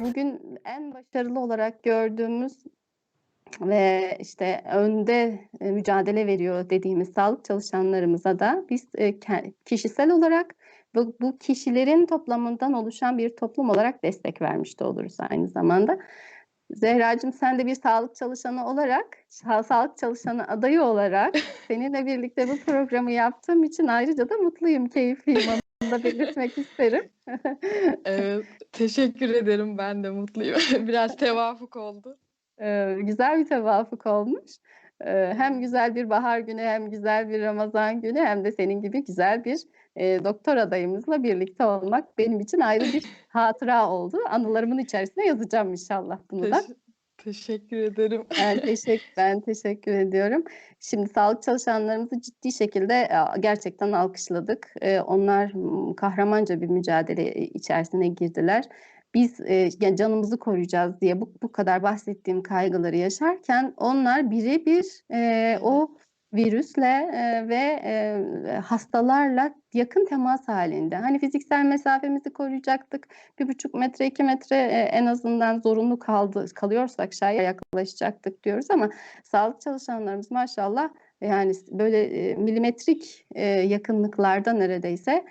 Bugün en başarılı olarak gördüğümüz ve işte önde, eee, mücadele veriyor dediğimiz sağlık çalışanlarımıza da biz, ke kişisel olarak bu bu kişilerin toplamından oluşan bir toplum olarak destek vermiş de oluruz aynı zamanda. Zehracığım sen de bir sağlık çalışanı olarak, sa sağlık çalışanı adayı olarak seninle birlikte bu programı yaptığım için ayrıca da mutluyum, keyifliyim. Da belirtmek isterim. Evet, teşekkür ederim. Ben de mutluyum. Biraz tevafuk oldu. Eee, güzel bir tevafuk olmuş. Eee, hem güzel bir bahar günü hem güzel bir Ramazan günü hem de senin gibi güzel bir, eee, doktor adayımızla birlikte olmak benim için ayrı bir hatıra oldu. Anılarımın içerisine yazacağım inşallah bunu da. Teşekkür ederim. Ben teşek ben teşekkür ediyorum. Şimdi sağlık çalışanlarımızı ciddi şekilde, aaa, gerçekten alkışladık. Eee, onlar, kahramanca bir mücadele, eee, içerisine girdiler. Biz, canımızı koruyacağız diye bu bu kadar bahsettiğim kaygıları yaşarken onlar bire bir, eee, Evet. o virüsle, eee, ve, eee, hastalarla yakın temas hâlinde. Hani fiziksel mesafemizi koruyacaktık, 1,5 metre, 2 metre, eee, en azından zorunlu kaldı kalıyorsak şayet yaklaşacaktık diyoruz ama sağlık çalışanlarımız maşallah yani böyle, milimetrik, yakınlıklarda neredeyse,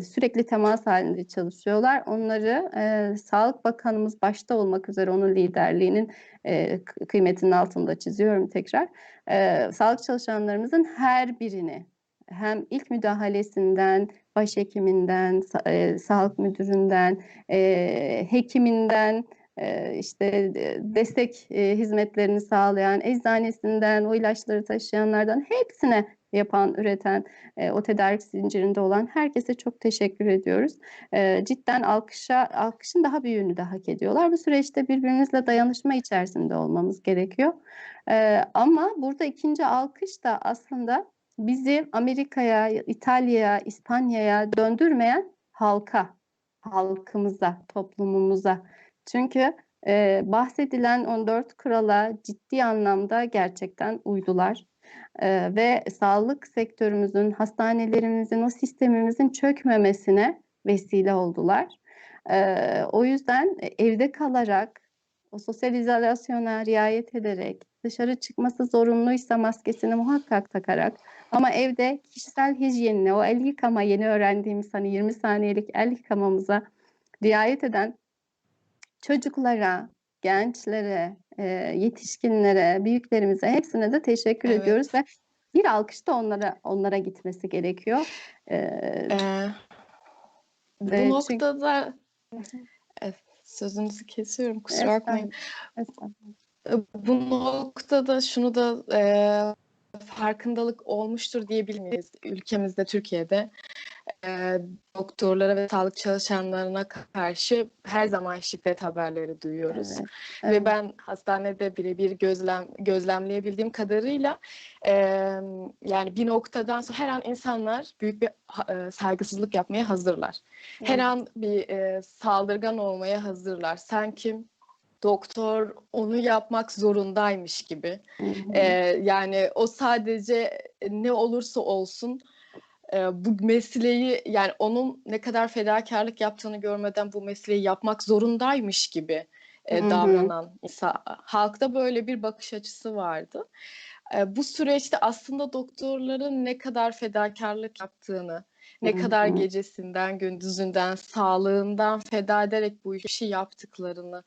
sürekli temas hâlinde çalışıyorlar. Onları, Sağlık Bakanımız başta olmak üzere onun liderliğinin, kıymetinin altını çiziyorum tekrar. Sağlık çalışanlarımızın her birini hem ilk müdahalesinden, başhekiminden, sağlık müdüründen, eee, hekiminden, işte, de destek, eee, hizmetlerini sağlayan, eczanesinden, o ilaçları taşıyanlardan hepsine yapan, üreten, eee, o tedarik zincirinde olan herkese çok teşekkür ediyoruz. Eee, cidden alkışa alkışın daha büyüğünü de hak ediyorlar. Bu süreçte birbirimizle dayanışma içerisinde olmamız gerekiyor. Eee, ama burada 2'nci alkış da aslında bizi Amerika'ya, İtalya'ya, İspanya'ya döndürmeyen halka, halkımıza, toplumumuza. Çünkü, eee, bahsedilen 14 kurala ciddi anlamda gerçekten uydular, eee, ve sağlık sektörümüzün, hastanelerimizin, o sistemimizin çökmemesine vesile oldular. Eee, o yüzden e evde kalarak, o sosyal izolasyona riayet ederek, dışarı çıkması zorunluysa maskesini muhakkak takarak ama evde kişisel hijyenine, o el yıkama, yeni öğrendiğimiz hani 20 saniyelik el yıkamamıza riayet eden çocuklara, gençlere, eee, yetişkinlere, büyüklerimize hepsine de teşekkür ediyoruz Evet. ve bir alkış da onlara onlara gitmesi gerekiyor. Eee Eee, bu noktada. Evet, sözünüzü kesiyorum, kusura bakmayın. Bu noktada şunu da, eee, farkındalık olmuştur diyebilir miyiz? Ülkemizde, Türkiye'de, eee, doktorlara ve sağlık çalışanlarına karşı her zaman şiddet haberleri duyuyoruz Evet, ve evet. ben hastanede bire bir gözlem gözlemleyebildiğim kadarıyla, emm, yani bir noktadan sonra her an insanlar büyük bir eee, saygısızlık yapmaya hazırlar. Her Evet. an bir, eee, saldırgan olmaya hazırlar. Sanki doktor onu yapmak zorundaymış gibi. Hı hı. Eee, yani o sadece ne olursa olsun, eee, bu mesleği yani onun ne kadar fedakârlık yaptığını görmeden bu mesleği yapmak zorundaymış gibi, hı. davranan insa halkta böyle bir bakış açısı vardı. Eee, bu süreçte aslında doktorların ne kadar fedakârlık yaptığını, ne kadar gecesinden, gündüzünden, sağlığından feda ederek bu işi yaptıklarını,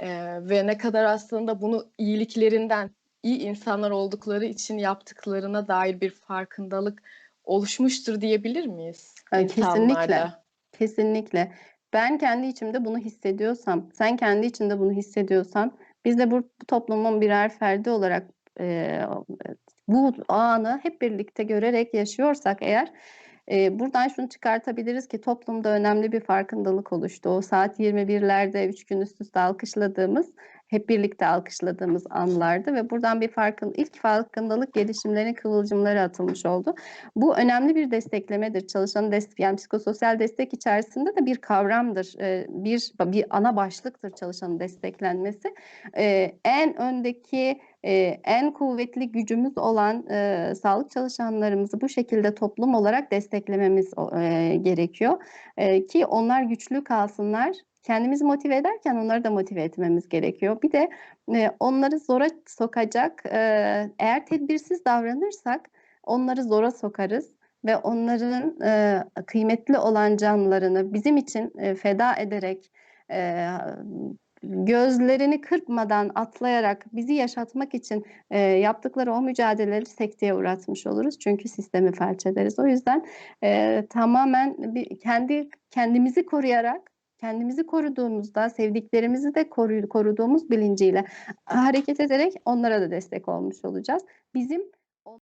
eee, ve ne kadar aslında bunu iyiliklerinden, iyi insanlar oldukları için yaptıklarına dair bir farkındalık oluşmuştur diyebilir miyiz Eee, kesinlikle, kesinlikle. Ben kendi içimde bunu hissediyorsam, sen kendi içinde bunu hissediyorsan, biz de bu bu toplumun birer ferdi olarak, eee, bu anı hep birlikte görerek yaşıyorsak eğer, eee, buradan şunu çıkartabiliriz ki toplumda önemli bir farkındalık oluştu. O saat 21'lerde 3 gün üst üste alkışladığımız, hep birlikte alkışladığımız anlardı ve buradan bir farkın ilk farkındalık gelişimlerinin kıvılcımları atılmış oldu. Bu önemli bir desteklemedir. Çalışanı des yani psikososyal destek içerisinde de bir kavramdır. Eee, bir bir ana başlıktır çalışanın desteklenmesi. Eee, en öndeki, eee, en kuvvetli gücümüz olan, eee, sağlık çalışanlarımızı bu şekilde toplum olarak desteklememiz eee, gerekiyor, eee, ki onlar güçlü kalsınlar, kendimizi motive ederken onları da motive etmemiz gerekiyor. Bir de e, onları zora sokacak, e, eğer tedbirsiz davranırsak onları zora sokarız ve onların e, kıymetli olan canlarını bizim için e, feda ederek, e, gözlerini kırpmadan atlayarak bizi yaşatmak için e, yaptıkları o mücadeleleri sekteye uğratmış oluruz. Çünkü sistemi felç ederiz. O yüzden e, tamamen bir, kendi kendimizi koruyarak kendimizi koruduğumuzda sevdiklerimizi de koru, koruduğumuz bilinciyle hareket ederek onlara da destek olmuş olacağız. Bizim